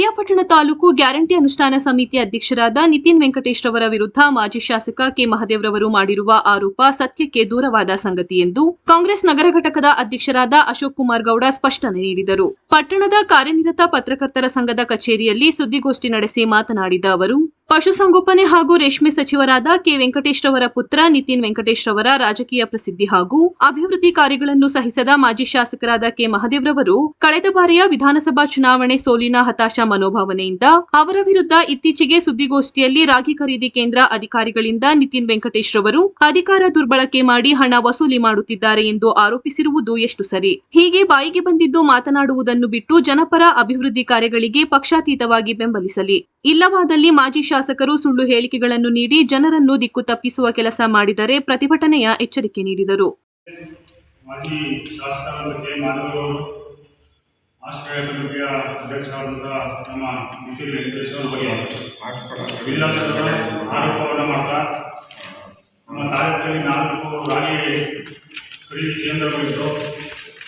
Piriyapatna taluk guarantee ಅನುಷ್ಠಾನ ಸಮಿತಿ ಅಧ್ಯಕ್ಷರಾದ ನಿತಿನ್ ವೆಂಕಟೇಶ್ ರವರ ವಿರುದ್ಧ ಮಾಜಿ ಶಾಸಕ ಕೆ ಮಹದೇವ್ರವರು ಮಾಡಿರುವ ಆರೋಪ ಸತ್ಯಕ್ಕೆ ದೂರವಾದ ಸಂಗತಿ ಎಂದು ಕಾಂಗ್ರೆಸ್ ನಗರ ಘಟಕದ ಅಧ್ಯಕ್ಷರಾದ ಅಶೋಕ್ ಕುಮಾರ್ ಗೌಡ ಸ್ಪಷ್ಟನೆ ನೀಡಿದರು. ಪಟ್ಟಣದ ಕಾರ್ಯನಿರತ ಪತ್ರಕರ್ತರ ಸಂಘದ ಕಚೇರಿಯಲ್ಲಿ ಸುದ್ದಿಗೋಷ್ಠಿ ನಡೆಸಿ ಮಾತನಾಡಿದ ಅವರು ಪಶುಸಂಗೋಪನೆ ಹಾಗೂ ರೇಷ್ಮೆ ಸಚಿವರಾದ ಕೆ ವೆಂಕಟೇಶ್ ರವರ ಪುತ್ರ ನಿತಿನ್ ವೆಂಕಟೇಶ್ ರವರ ರಾಜಕೀಯ ಪ್ರಸಿದ್ಧಿ ಹಾಗೂ ಅಭಿವೃದ್ಧಿ ಕಾರ್ಯಗಳನ್ನು ಸಹಿಸದ ಮಾಜಿ ಶಾಸಕರಾದ ಕೆ ಮಹದೇವ್ರವರು ಕಳೆದ ಬಾರಿಯ ವಿಧಾನಸಭಾ ಚುನಾವಣೆ ಸೋಲಿನ ಹತಾಶ ಮನೋಭಾವನೆಯಿಂದ ಅವರ ವಿರುದ್ಧ ಇತ್ತೀಚೆಗೆ ಸುದ್ದಿಗೋಷ್ಠಿಯಲ್ಲಿ ರಾಗಿ ಖರೀದಿ ಕೇಂದ್ರ ಅಧಿಕಾರಿಗಳಿಂದ ನಿತಿನ್ ವೆಂಕಟೇಶ್ ರವರು ಅಧಿಕಾರ ದುರ್ಬಳಕೆ ಮಾಡಿ ಹಣ ವಸೂಲಿ ಮಾಡುತ್ತಿದ್ದಾರೆ ಎಂದು ಆರೋಪಿಸಿರುವುದು ಎಷ್ಟು ಸರಿ? ಹೀಗೆ ಬಾಯಿಗೆ ಬಂದಿದ್ದು ಮಾತನಾಡುವುದನ್ನು ಬಿಟ್ಟು ಜನಪರ ಅಭಿವೃದ್ಧಿ ಕಾರ್ಯಗಳಿಗೆ ಪಕ್ಷಾತೀತವಾಗಿ ಬೆಂಬಲಿಸಲಿ. ಇಲ್ಲವಾದಲ್ಲಿ ಮಾಜಿ ಶಾಸಕರು ಸುಳ್ಳು ಹೇಳಿಕೆಗಳನ್ನು ನೀಡಿ ಜನರನ್ನು ದಿಕ್ಕು ತಪ್ಪಿಸುವ ಕೆಲಸ ಮಾಡಿದರೆ ಪ್ರತಿಭಟನೆಯ ಎಚ್ಚರಿಕೆ ನೀಡಿದರು. ಖರೀದಿ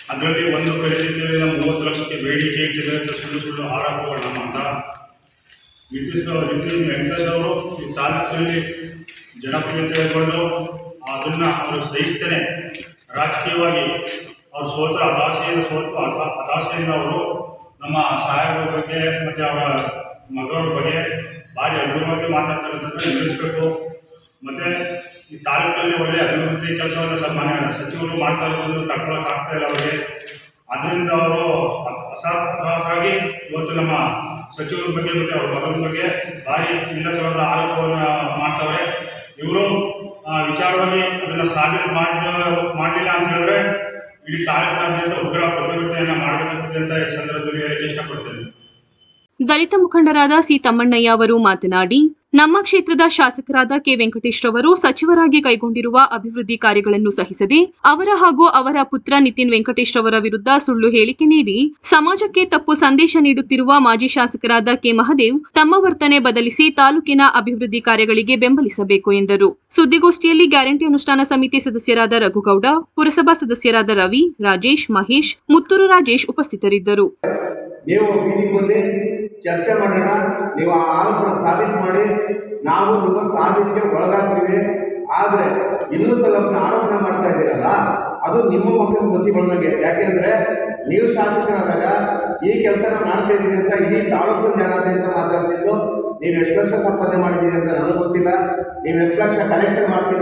ಅದರಲ್ಲಿ ಒಂದು ಖರೀದಿಯಲ್ಲಿ ಮೂವತ್ತು ಲಕ್ಷಕ್ಕೆ ಬೇಡಿಕೆ ಇಟ್ಟಿದೆ ಸುಳ್ಳು ಸುಳ್ಳು ಆರೋಪಗಳನ್ನ ಮಾಡ್ತಾ ವಿದ್ಯುತ್ ನಿತಿನ್ ವೆಂಕಟೇಶ್ ಅವರು ಈ ತಾಲೂಕಿನಲ್ಲಿ ಜನಪ್ರಿಯತೆ ತೆಗೆದುಕೊಂಡು ಅದನ್ನು ಅವರು ಸಹಿಸ್ತೇನೆ. ರಾಜಕೀಯವಾಗಿ ಅವರು ಸೋತ ಹತಾಶೆಯಿಂದ ಸೋತು ಹತ- ಹತಾಶೆಯಿಂದ ಅವರು ನಮ್ಮ ಸಾಹೇಬರ ಬಗ್ಗೆ ಮತ್ತು ಅವರ ಮಗಳವ್ರ ಬಗ್ಗೆ ಭಾರಿ ಅಭಿವೃದ್ಧಿ ಮಾತಾಡ್ತಾರೆ ನಿಲ್ಲಿಸಬೇಕು ಮತ್ತು ಈ ತಾಲೂಕಲ್ಲಿ ಒಳ್ಳೆ ಅಭಿವೃದ್ಧಿ ಕೆಲಸವನ್ನು ಸನ್ಮಾನ್ಯ ಸಚಿವರು ಮಾಡ್ತಾ ಇರೋದನ್ನು ತಡ್ಕೊಳಕ್ಕೆ ಆಗ್ತಾ ಇಲ್ಲ ಅವರಿಗೆ. ಅದರಿಂದ ಅವರು ಅಸಾರ್ಥವಾಗಿ ಇವತ್ತು ನಮ್ಮ ಸಚಿವರ ಬಗ್ಗೆ ಮತ್ತೆ ಅವ್ರ ಮಗನ ಬಗ್ಗೆ ಭಾರಿ ಇಲ್ಲದ ಆರೋಪವನ್ನು ಮಾಡ್ತವೆ ಇವರು ವಿಚಾರವಾಗಿ ಅದನ್ನ ಸಾಬೀತು ಮಾಡಿ ಮಾಡಲಿಲ್ಲ ಅಂತ ಹೇಳಿದ್ರೆ ಇಡೀ ತಾಲೂಕಿನಾದ್ಯಂತ ಉಗ್ರ ಪ್ರತಿಭಟನೆಯನ್ನು ಮಾಡಬೇಕಾಗುತ್ತದೆ ಅಂತ ಈ ಸಂದರ್ಭದಲ್ಲಿ ಹೇಳಕ್ಕೆ ಇಷ್ಟಪಡ್ತೇನೆ. ದಲಿತ ಮುಖಂಡರಾದ ಸಿ ತಮ್ಮಣ್ಣಯ್ಯ ಅವರು ಮಾತನಾಡಿ ನಮ್ಮ ಕ್ಷೇತ್ರದ ಶಾಸಕರಾದ ಕೆ ವೆಂಕಟೇಶ್ ರವರು ಸಚಿವರಾಗಿ ಕೈಗೊಂಡಿರುವ ಅಭಿವೃದ್ಧಿ ಕಾರ್ಯಗಳನ್ನು ಸಹಿಸದೆ ಅವರ ಹಾಗೂ ಅವರ ಪುತ್ರ ನಿತಿನ್ ವೆಂಕಟೇಶ್ ರವರ ವಿರುದ್ಧ ಸುಳ್ಳು ಹೇಳಿಕೆ ನೀಡಿ ಸಮಾಜಕ್ಕೆ ತಪ್ಪು ಸಂದೇಶ ನೀಡುತ್ತಿರುವ ಮಾಜಿ ಶಾಸಕರಾದ ಕೆ ಮಹದೇವ್ ತಮ್ಮ ವರ್ತನೆ ಬದಲಿಸಿ ತಾಲೂಕಿನ ಅಭಿವೃದ್ಧಿ ಕಾರ್ಯಗಳಿಗೆ ಬೆಂಬಲಿಸಬೇಕು ಎಂದರು. ಸುದ್ದಿಗೋಷ್ಠಿಯಲ್ಲಿ ಗ್ಯಾರಂಟಿ ಅನುಷ್ಠಾನ ಸಮಿತಿ ಸದಸ್ಯರಾದ ರಘುಗೌಡ, ಪುರಸಭಾ ಸದಸ್ಯರಾದ ರವಿ, ರಾಜೇಶ್, ಮಹೇಶ್, ಮುತ್ತೂರು ರಾಜೇಶ್ ಉಪಸ್ಥಿತರಿದ್ದರು. ಚರ್ಚೆ ಮಾಡೋಣ. ನೀವು ಆ ಆರೋಪನ ಸಾಬೀತು ಮಾಡಿ. ನಾವು ನಿಮ್ಮ ಸಾಬೀತಿಗೆ ಒಳಗಾಗ್ತೀವಿ. ಆದರೆ ಇನ್ನೂ ಸ್ವಲ್ಪ ಆರೋಪಣೆ ಮಾಡ್ತಾ ಇದ್ದೀರಲ್ಲ, ಅದು ನಿಮ್ಮ ಮಕ್ಕಳು ಬಸಿ ಬಂದಂಗೆ. ಯಾಕೆಂದ್ರೆ ನೀವು ಶಾಸಕರಾದಾಗ ಈ ಕೆಲಸನ ಮಾಡ್ತಾ ಇದ್ದೀರಿ ಅಂತ ಇಡೀ ತಾಲೂಕು ಅಂತ ಮಾತಾಡ್ತಿದ್ರು. ನೀವು ಎಷ್ಟು ಲಕ್ಷ ಸಂಪಾದನೆ ಮಾಡಿದ್ದೀರಿ ಅಂತ ನನಗೆ ಗೊತ್ತಿಲ್ಲ. ನೀವು ಎಷ್ಟು ಲಕ್ಷ ಕಲೆಕ್ಷನ್ ಮಾಡ್ತೀರಿ